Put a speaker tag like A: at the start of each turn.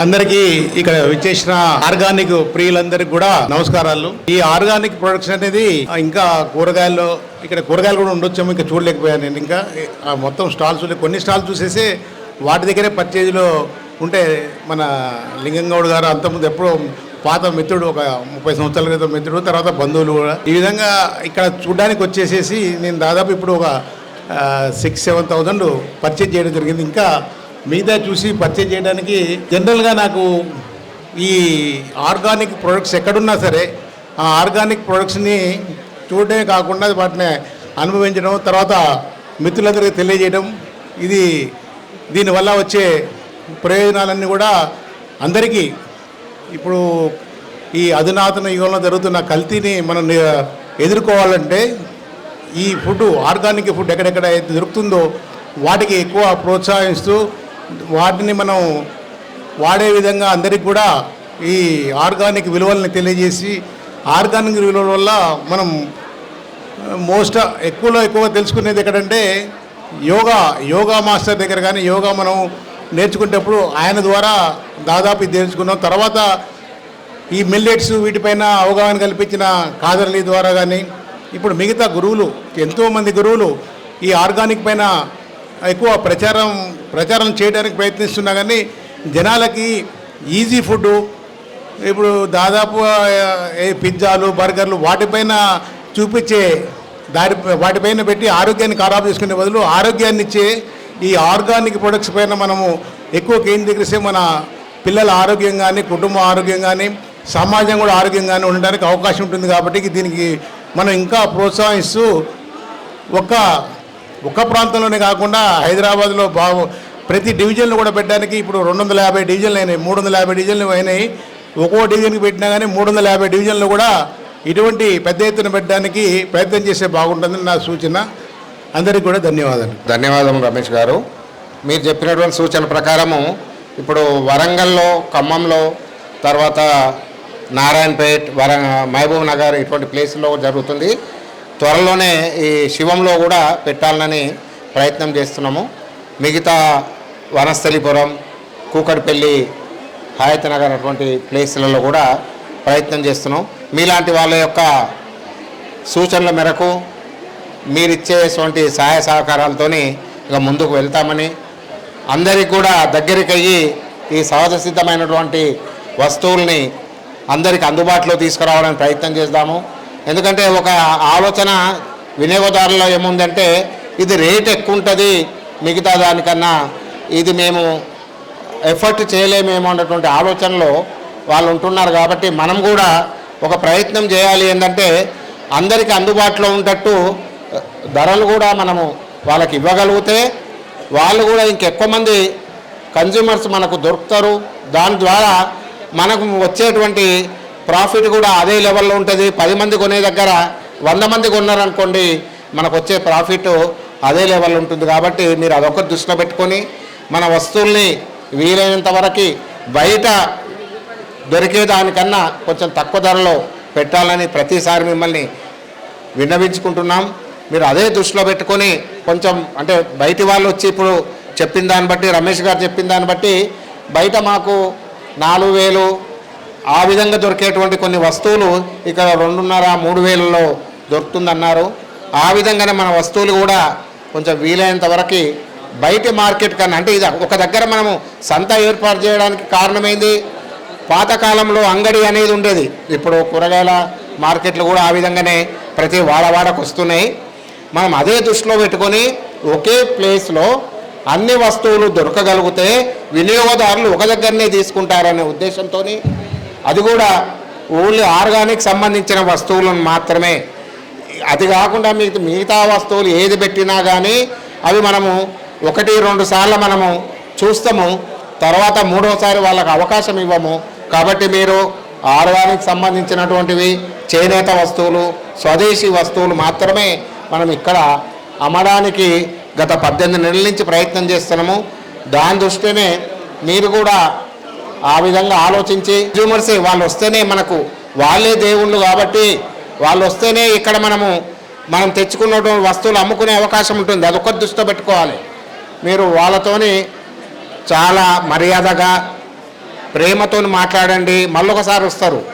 A: అందరికీ ఇక్కడ విచ్చేసిన ఆర్గానిక్ ప్రియులందరికీ కూడా నమస్కారాలు. ఈ ఆర్గానిక్ ప్రొడక్ట్స్ అనేది ఇంకా కూరగాయల్లో ఇక్కడ కూరగాయలు కూడా ఉండొచ్చాము ఇంకా చూడలేకపోయాను నేను ఇంకా. ఆ మొత్తం స్టాల్స్ కొన్ని స్టాల్స్ చూసేసి వాటి దగ్గరే పర్చేజ్లో ఉంటే మన లింగంగౌడ్ గారు అంతకుముందు ఎప్పుడో పాత మిత్రుడు ఒక ముప్పై సంవత్సరాల క్రితం మిత్రుడు తర్వాత బంధువులు కూడా. ఈ విధంగా ఇక్కడ చూడడానికి వచ్చేసేసి నేను దాదాపు ఇప్పుడు ఒక సిక్స్ సెవెన్ థౌజండ్ పర్చేజ్ చేయడం జరిగింది. ఇంకా మిగతా చూసి పర్చేజ్ చేయడానికి జనరల్గా నాకు ఈ ఆర్గానిక్ ప్రొడక్ట్స్ ఎక్కడున్నా సరే ఆ ఆర్గానిక్ ప్రొడక్ట్స్ని చూడటమే కాకుండా వాటిని అనుభవించడం తర్వాత మిత్రులందరికీ తెలియజేయడం ఇది దీనివల్ల వచ్చే ప్రయోజనాలన్నీ కూడా అందరికీ. ఇప్పుడు ఈ అధునాతన యుగంలో జరుగుతున్న కల్తీని మనం ఎదుర్కోవాలంటే ఈ ఫుడ్ ఆర్గానిక్ ఫుడ్ ఎక్కడెక్కడ అయితే దొరుకుతుందో వాటికి ఎక్కువ ప్రోత్సహిస్తూ వాటిని మనం వాడే విధంగా అందరికి కూడా ఈ ఆర్గానిక్ విలువల్ని తెలియజేసి ఆర్గానిక్ విలువల వల్ల మనం మోస్ట్ ఎక్కువలో ఎక్కువ తెలుసుకునేది ఎక్కడంటే యోగా యోగా మాస్టర్ దగ్గర కానీ యోగా మనం నేర్చుకునేటప్పుడు ఆయన ద్వారా దాదాపు ఇది తెలుసుకున్నాం. తర్వాత ఈ మిల్లెట్స్ వీటిపైన అవగాహన కల్పించిన కాదర్లీ ద్వారా కానీ ఇప్పుడు మిగతా గురువులు ఎంతోమంది గురువులు ఈ ఆర్గానిక్ పైన ఎక్కువ ప్రచారం ప్రచారం చేయడానికి ప్రయత్నిస్తున్నా కానీ జనాలకి ఈజీ ఫుడ్ ఇప్పుడు దాదాపు ఏ పిజ్జాలు బర్గర్లు వాటిపైన చూపించే దారి వాటిపైన పెట్టి ఆరోగ్యాన్ని ఖరాబ్ చేసుకునే బదులు ఆరోగ్యాన్ని ఇచ్చే ఈ ఆర్గానిక్ ప్రొడక్ట్స్ పైన మనము ఎక్కువ కేంద్రీకరిస్తే మన పిల్లల ఆరోగ్యం కానీ కుటుంబ ఆరోగ్యం కానీ సమాజం కూడా ఆరోగ్యంగానే ఉండడానికి అవకాశం ఉంటుంది కాబట్టి దీనికి మనం ఇంకా ప్రోత్సహిస్తూ ఒక ఒక్క ప్రాంతంలోనే కాకుండా హైదరాబాద్లో బాగు ప్రతి డివిజన్లు కూడా పెట్టడానికి ఇప్పుడు రెండు వందల యాభై డివిజన్లు అయినాయి మూడు వందల యాభై డివిజన్లు అయినాయి. ఒక్కో డివిజన్కి పెట్టినా కానీ మూడు వందల యాభై డివిజన్లు కూడా ఇటువంటి పెద్ద ఎత్తున పెట్టడానికి ప్రయత్నం చేస్తే బాగుంటుందని నా సూచన. అందరికీ కూడా ధన్యవాదాలు.
B: ధన్యవాదం రమేష్ గారు. మీరు చెప్పినటువంటి సూచన ప్రకారము ఇప్పుడు వరంగల్లో ఖమ్మంలో తర్వాత నారాయణపేట్ వర మహబూబ్ నగర్ ఇటువంటి ప్లేసుల్లో జరుగుతుంది. త్వరలోనే ఈ శివంలో కూడా పెట్టాలని ప్రయత్నం చేస్తున్నాము. మిగతా వనస్థలిపురం కూకట్పల్లి హాయతనగర్ అటువంటి ప్లేసులలో కూడా ప్రయత్నం చేస్తున్నాం. మీలాంటి వాళ్ళ యొక్క సూచనల మేరకు మీరిచ్చేటువంటి సహాయ సహకారాలతోని ఇక ముందుకు వెళ్తామని అందరికి కూడా దగ్గరికి అయ్యి ఈ సహజ సిద్ధమైనటువంటి వస్తువుల్ని అందరికి అందుబాటులో తీసుకురావడానికి ప్రయత్నం చేద్దాము. ఎందుకంటే ఒక ఆలోచన వినియోగదారులో ఏముందంటే ఇది రేట్ ఎక్కువ ఉంటుంది మిగతా దానికన్నా ఇది మేము ఎఫర్ట్ చేయలేమేమో అన్నటువంటి ఆలోచనలో వాళ్ళు ఉంటున్నారు కాబట్టి మనం కూడా ఒక ప్రయత్నం చేయాలి ఏంటంటే అందరికీ అందుబాటులో ఉండేటట్టు ధరలు కూడా మనము వాళ్ళకి ఇవ్వగలిగితే వాళ్ళు కూడా ఇంకెక్కువ మంది కన్జ్యూమర్స్ మనకు దొరుకుతారు. దాని ద్వారా మనకు వచ్చేటువంటి ప్రాఫిట్ కూడా అదే లెవెల్లో ఉంటుంది. పది మంది కొనే దగ్గర వంద మంది కొన్నారనుకోండి మనకు వచ్చే ప్రాఫిట్ అదే లెవెల్ ఉంటుంది. కాబట్టి మీరు అదొక దృష్టిలో పెట్టుకొని మన వస్తువుల్ని వీలైనంత వరకు బయట దొరికేదానికన్నా కొంచెం తక్కువ ధరలో పెట్టాలని ప్రతిసారి మిమ్మల్ని విన్నవించుకుంటున్నాం. మీరు అదే దృష్టిలో పెట్టుకొని కొంచెం అంటే బయటి వాళ్ళు వచ్చి ఇప్పుడు చెప్పిన దాన్ని బట్టి రమేష్ గారు చెప్పిన దాన్ని బట్టి బయట మాకు నాలుగు వేలు ఆ విధంగా దొరికేటువంటి కొన్ని వస్తువులు ఇక్కడ రెండున్నర మూడు వేలలో దొరుకుతుందన్నారు. ఆ విధంగానే మన వస్తువులు కూడా కొంచెం వీలైనంత వరకు బయట మార్కెట్ కన్నా అంటే ఇది ఒక దగ్గర మనము సంత ఏర్పాటు చేయడానికి కారణమైంది. పాతకాలంలో అంగడి అనేది ఉండేది. ఇప్పుడు కూరగాయల మార్కెట్లు కూడా ఆ విధంగానే ప్రతి వాడవాడకు వస్తున్నాయి. మనం అదే దృష్టిలో పెట్టుకొని ఒకే ప్లేస్లో అన్ని వస్తువులు దొరకగలిగితే వినియోగదారులు ఒక దగ్గరనే తీసుకుంటారనే ఉద్దేశంతో అది కూడా ఓన్లీ ఆర్గానిక్ సంబంధించిన వస్తువులను మాత్రమే. అది కాకుండా మీ మిగతా వస్తువులు ఏది పెట్టినా కానీ అవి మనము ఒకటి రెండు సార్లు మనము చూస్తాము. తర్వాత మూడోసారి వాళ్ళకు అవకాశం ఇవ్వము. కాబట్టి మీరు ఆర్గానిక్ సంబంధించినటువంటివి చేనేత వస్తువులు స్వదేశీ వస్తువులు మాత్రమే మనం ఇక్కడ అమ్మడానికి గత పద్దెనిమిది నెలల నుంచి ప్రయత్నం చేస్తున్నాము. దాని దృష్టినే మీరు కూడా ఆ విధంగా ఆలోచించి కన్జ్యూమర్సే వాళ్ళు వస్తేనే మనకు వాళ్ళే దేవుళ్ళు కాబట్టి వాళ్ళు వస్తేనే ఇక్కడ మనము మనం తెచ్చుకున్నటువంటి వస్తువులు అమ్ముకునే అవకాశం ఉంటుంది. అదొక దృష్టిలో పెట్టుకోవాలి. మీరు వాళ్ళతోని చాలా మర్యాదగా ప్రేమతో మాట్లాడండి. మళ్ళొకసారి వస్తారు.